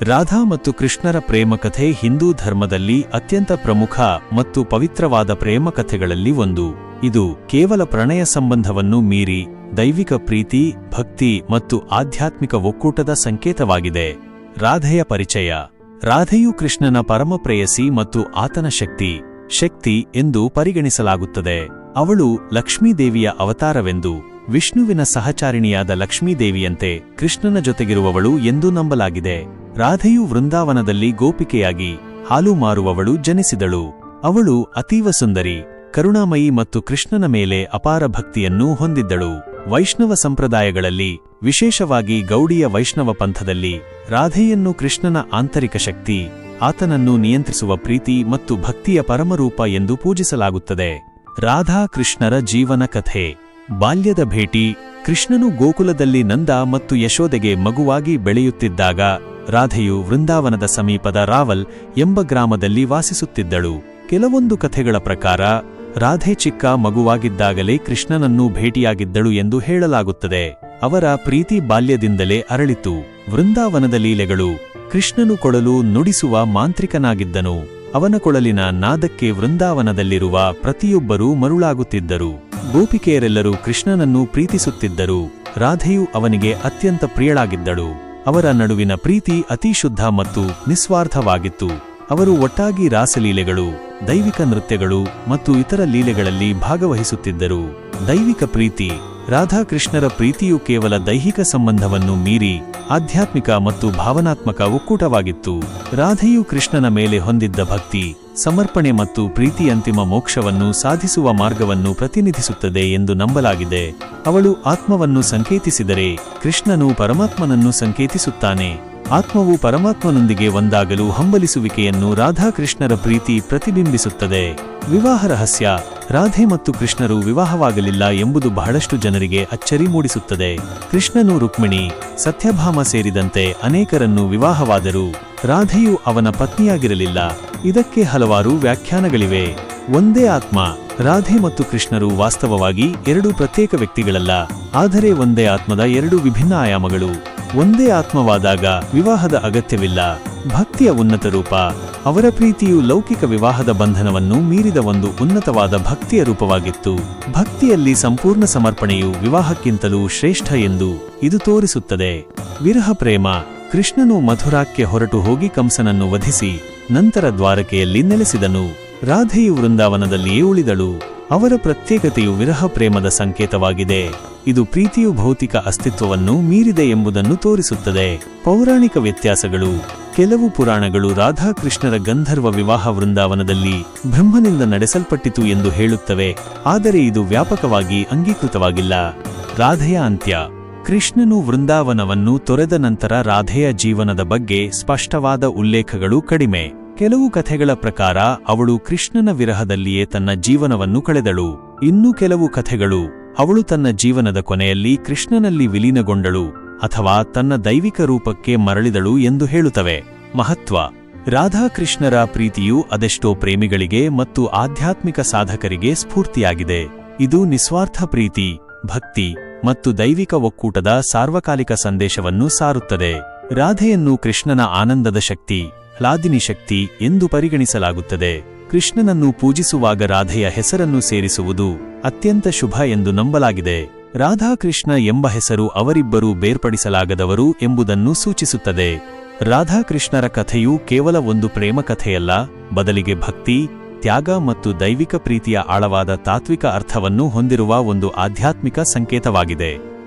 ರಾಧಾ ಮತ್ತು ಕೃಷ್ಣರ ಪ್ರೇಮಕಥೆ ಹಿಂದೂ ಧರ್ಮದಲ್ಲಿ ಅತ್ಯಂತ ಪ್ರಮುಖ ಮತ್ತು ಪವಿತ್ರವಾದ ಪ್ರೇಮಕಥೆಗಳಲ್ಲಿ ಒಂದು. ಇದು ಕೇವಲ ಪ್ರಣಯ ಸಂಬಂಧವನ್ನು ಮೀರಿ ದೈವಿಕ ಪ್ರೀತಿ, ಭಕ್ತಿ ಮತ್ತು ಆಧ್ಯಾತ್ಮಿಕ ಒಕ್ಕೂಟದ ಸಂಕೇತವಾಗಿದೆ. ರಾಧೆಯ ಪರಿಚಯ. ರಾಧೆಯು ಕೃಷ್ಣನ ಪರಮಪ್ರೇಯಸಿ ಮತ್ತು ಆತನ ಶಕ್ತಿ ಶಕ್ತಿ ಎಂದು ಪರಿಗಣಿಸಲಾಗುತ್ತದೆ. ಅವಳು ಲಕ್ಷ್ಮೀದೇವಿಯ ಅವತಾರವೆಂದು, ವಿಷ್ಣುವಿನ ಸಹಚಾರಿಣಿಯಾದ ಲಕ್ಷ್ಮೀದೇವಿಯಂತೆ ಕೃಷ್ಣನ ಜೊತೆಗಿರುವವಳು ಎಂದು ನಂಬಲಾಗಿದೆ. ರಾಧೆಯು ವೃಂದಾವನದಲ್ಲಿ ಗೋಪಿಕೆಯಾಗಿ ಹಾಲು ಮಾರುವವಳು ಜನಿಸಿದಳು. ಅವಳು ಅತೀವ ಸುಂದರಿ, ಕರುಣಾಮಯಿ ಮತ್ತು ಕೃಷ್ಣನ ಮೇಲೆ ಅಪಾರ ಭಕ್ತಿಯನ್ನು ಹೊಂದಿದ್ದಳು. ವೈಷ್ಣವ ಸಂಪ್ರದಾಯಗಳಲ್ಲಿ, ವಿಶೇಷವಾಗಿ ಗೌಡಿಯ ವೈಷ್ಣವ ಪಂಥದಲ್ಲಿ, ರಾಧೆಯನ್ನು ಕೃಷ್ಣನ ಆಂತರಿಕ ಶಕ್ತಿ, ಆತನನ್ನು ನಿಯಂತ್ರಿಸುವ ಪ್ರೀತಿ ಮತ್ತು ಭಕ್ತಿಯ ಪರಮರೂಪ ಎಂದು ಪೂಜಿಸಲಾಗುತ್ತದೆ. ರಾಧಾ ಕೃಷ್ಣರ ಜೀವನ ಕಥೆ. ಬಾಲ್ಯದ ಭೇಟಿ. ಕೃಷ್ಣನು ಗೋಕುಲದಲ್ಲಿ ನಂದ ಮತ್ತು ಯಶೋದೆಗೆ ಮಗುವಾಗಿ ಬೆಳೆಯುತ್ತಿದ್ದಾಗ ರಾಧೆಯು ವೃಂದಾವನದ ಸಮೀಪದ ರಾವಲ್ ಎಂಬ ಗ್ರಾಮದಲ್ಲಿ ವಾಸಿಸುತ್ತಿದ್ದಳು. ಕೆಲವೊಂದು ಕಥೆಗಳ ಪ್ರಕಾರ, ರಾಧೆ ಚಿಕ್ಕ ಮಗುವಾಗಿದ್ದಾಗಲೇ ಕೃಷ್ಣನನ್ನು ಭೇಟಿಯಾಗಿದ್ದಳು ಎಂದು ಹೇಳಲಾಗುತ್ತದೆ. ಅವರ ಪ್ರೀತಿ ಬಾಲ್ಯದಿಂದಲೇ ಅರಳಿತು. ವೃಂದಾವನದ ಲೀಲೆಗಳು, ಕೃಷ್ಣನು ಕೊಳಲು ನುಡಿಸುವ ಮಾಂತ್ರಿಕನಾಗಿದ್ದನು. ಅವನ ಕೊಳಲಿನ ನಾದಕ್ಕೆ ವೃಂದಾವನದಲ್ಲಿರುವ ಪ್ರತಿಯೊಬ್ಬರೂ ಮರುಳಾಗುತ್ತಿದ್ದರು. ಗೋಪಿಕೆಯರೆಲ್ಲರೂ ಕೃಷ್ಣನನ್ನು ಪ್ರೀತಿಸುತ್ತಿದ್ದರು. ರಾಧೆಯು ಅವನಿಗೆ ಅತ್ಯಂತ ಪ್ರಿಯಳಾಗಿದ್ದಳು. ಅವರ ನಡುವಿನ ಪ್ರೀತಿ ಅತಿ ಶುದ್ಧ ಮತ್ತು ನಿಸ್ವಾರ್ಥವಾಗಿತ್ತು. ಅವರು ಒಟ್ಟಾಗಿ ರಾಸಲೀಲೆಗಳು, ದೈವಿಕ ನೃತ್ಯಗಳು ಮತ್ತು ಇತರ ಲೀಲೆಗಳಲ್ಲಿ ಭಾಗವಹಿಸುತ್ತಿದ್ದರು. ದೈವಿಕ ಪ್ರೀತಿ ರಾಧಾಕೃಷ್ಣರ ಪ್ರೀತಿಯು ಕೇವಲ ದೈಹಿಕ ಸಂಬಂಧವನ್ನು ಮೀರಿ ಆಧ್ಯಾತ್ಮಿಕ ಮತ್ತು ಭಾವನಾತ್ಮಕ ಒಕ್ಕೂಟವಾಗಿತ್ತು. ರಾಧೆಯು ಕೃಷ್ಣನ ಮೇಲೆ ಹೊಂದಿದ್ದ ಭಕ್ತಿ, ಸಮರ್ಪಣೆ ಮತ್ತು ಪ್ರೀತಿ ಅಂತಿಮ ಮೋಕ್ಷವನ್ನು ಸಾಧಿಸುವ ಮಾರ್ಗವನ್ನು ಪ್ರತಿನಿಧಿಸುತ್ತದೆ ಎಂದು ನಂಬಲಾಗಿದೆ. ಅವಳು ಆತ್ಮವನ್ನು ಸಂಕೇತಿಸಿದರೆ ಕೃಷ್ಣನು ಪರಮಾತ್ಮನನ್ನು ಸಂಕೇತಿಸುತ್ತಾನೆ. ಆತ್ಮವು ಪರಮಾತ್ಮನೊಂದಿಗೆ ಒಂದಾಗಲು ಹಂಬಲಿಸುವಿಕೆಯನ್ನು ರಾಧಾಕೃಷ್ಣರ ಪ್ರೀತಿ ಪ್ರತಿಬಿಂಬಿಸುತ್ತದೆ. ವಿವಾಹ ರಹಸ್ಯ, ರಾಧೆ ಮತ್ತು ಕೃಷ್ಣರು ವಿವಾಹವಾಗಲಿಲ್ಲ ಎಂಬುದು ಬಹಳಷ್ಟು ಜನರಿಗೆ ಅಚ್ಚರಿ ಮೂಡಿಸುತ್ತದೆ. ಕೃಷ್ಣನು ರುಕ್ಮಿಣಿ, ಸತ್ಯಭಾಮ ಸೇರಿದಂತೆ ಅನೇಕರನ್ನು ವಿವಾಹವಾದರು ರಾಧೆಯು ಅವನ ಪತ್ನಿಯಾಗಿರಲಿಲ್ಲ. ಇದಕ್ಕೆ ಹಲವಾರು ವ್ಯಾಖ್ಯಾನಗಳಿವೆ. ಒಂದೇ ಆತ್ಮ, ರಾಧೆ ಮತ್ತು ಕೃಷ್ಣರು ವಾಸ್ತವವಾಗಿ ಎರಡು ಪ್ರತ್ಯೇಕ ವ್ಯಕ್ತಿಗಳಲ್ಲ, ಆದರೆ ಒಂದೇ ಆತ್ಮದ ಎರಡು ವಿಭಿನ್ನ ಆಯಾಮಗಳು. ಒಂದೇ ಆತ್ಮವಾದಾಗ ವಿವಾಹದ ಅಗತ್ಯವಿಲ್ಲ. ಭಕ್ತಿಯ ಉನ್ನತ ರೂಪ. ಅವರ ಪ್ರೀತಿಯು ಲೌಕಿಕ ವಿವಾಹದ ಬಂಧನವನ್ನು ಮೀರಿದ ಒಂದು ಉನ್ನತವಾದ ಭಕ್ತಿಯ ರೂಪವಾಗಿತ್ತು. ಭಕ್ತಿಯಲ್ಲಿ ಸಂಪೂರ್ಣ ಸಮರ್ಪಣೆಯು ವಿವಾಹಕ್ಕಿಂತಲೂ ಶ್ರೇಷ್ಠ ಎಂದು ಇದು ತೋರಿಸುತ್ತದೆ. ವಿರಹ ಪ್ರೇಮ. ಕೃಷ್ಣನು ಮಥುರಾಕ್ಕೆ ಹೊರಟು ಹೋಗಿ ಕಂಸನನ್ನು ವಧಿಸಿ, ನಂತರ ದ್ವಾರಕೆಯಲ್ಲಿ ನೆಲೆಸಿದನು. ರಾಧೆಯು ವೃಂದಾವನದಲ್ಲಿಯೇ ಉಳಿದಳು. ಅವರ ಪ್ರತ್ಯೇಕತೆಯು ವಿರಹ ಪ್ರೇಮದ ಸಂಕೇತವಾಗಿದೆ. ಇದು ಪ್ರೀತಿಯು ಭೌತಿಕ ಅಸ್ತಿತ್ವವನ್ನು ಮೀರಿದೆ ಎಂಬುದನ್ನು ತೋರಿಸುತ್ತದೆ. ಪೌರಾಣಿಕ ವ್ಯತ್ಯಾಸಗಳು. ಕೆಲವು ಪುರಾಣಗಳು ರಾಧಾಕೃಷ್ಣರ ಗಂಧರ್ವ ವಿವಾಹ ವೃಂದಾವನದಲ್ಲಿ ಬ್ರಹ್ಮನಿಂದ ನಡೆಸಲ್ಪಟ್ಟಿತು ಎಂದು ಹೇಳುತ್ತವೆ. ಆದರೆ ಇದು ವ್ಯಾಪಕವಾಗಿ ಅಂಗೀಕೃತವಾಗಿಲ್ಲ. ರಾಧೆಯ ಅಂತ್ಯ. ಕೃಷ್ಣನು ವೃಂದಾವನವನ್ನು ತೊರೆದ ನಂತರ ರಾಧೆಯ ಜೀವನದ ಬಗ್ಗೆ ಸ್ಪಷ್ಟವಾದ ಉಲ್ಲೇಖಗಳು ಕಡಿಮೆ. ಕೆಲವು ಕಥೆಗಳ ಪ್ರಕಾರ, ಅವಳು ಕೃಷ್ಣನ ವಿರಹದಲ್ಲಿಯೇ ತನ್ನ ಜೀವನವನ್ನು ಕಳೆದಳು. ಇನ್ನು ಕೆಲವು ಕಥೆಗಳು. ಅವಳು ತನ್ನ ಜೀವನದ ಕೊನೆಯಲ್ಲಿ ಕೃಷ್ಣನಲ್ಲಿ ವಿಲೀನಗೊಂಡಳು ಅಥವಾ ತನ್ನ ದೈವಿಕ ರೂಪಕ್ಕೆ ಮರಳಿದಳು ಎಂದು ಹೇಳುತ್ತವೆ. ಮಹತ್ವ. ರಾಧಾಕೃಷ್ಣರ ಪ್ರೀತಿಯು ಅದೆಷ್ಟೋ ಪ್ರೇಮಿಗಳಿಗೆ ಮತ್ತು ಆಧ್ಯಾತ್ಮಿಕ ಸಾಧಕರಿಗೆ ಸ್ಫೂರ್ತಿಯಾಗಿದೆ. ಇದು ನಿಸ್ವಾರ್ಥ ಪ್ರೀತಿ, ಭಕ್ತಿ ಮತ್ತು ದೈವಿಕ ಒಕ್ಕೂಟದ ಸಾರ್ವಕಾಲಿಕ ಸಂದೇಶವನ್ನು ಸಾರುತ್ತದೆ. ರಾಧೆಯನ್ನು ಕೃಷ್ಣನ ಆನಂದದ ಶಕ್ತಿ ಹ್ಲಾದಿನಿ ಶಕ್ತಿ ಎಂದು ಪರಿಗಣಿಸಲಾಗುತ್ತದೆ. ಕೃಷ್ಣನನ್ನು ಪೂಜಿಸುವಾಗ ರಾಧೆಯ ಹೆಸರನ್ನು ಸೇರಿಸುವುದು ಅತ್ಯಂತ ಶುಭ ಎಂದು ನಂಬಲಾಗಿದೆ. ರಾಧಾಕೃಷ್ಣ ಎಂಬ ಹೆಸರು ಅವರಿಬ್ಬರೂ ಬೇರ್ಪಡಿಸಲಾಗದವರು ಎಂಬುದನ್ನು ಸೂಚಿಸುತ್ತದೆ. ರಾಧಾಕೃಷ್ಣರ ಕಥೆಯು ಕೇವಲ ಒಂದು ಪ್ರೇಮ ಕಥೆಯಲ್ಲ, ಬದಲಿಗೆ ಭಕ್ತಿ, ತ್ಯಾಗ ಮತ್ತು ದೈವಿಕ ಪ್ರೀತಿಯ ಆಳವಾದ ತಾತ್ವಿಕ ಅರ್ಥವನ್ನು ಹೊಂದಿರುವ ಒಂದು ಆಧ್ಯಾತ್ಮಿಕ ಸಂಕೇತವಾಗಿದೆ.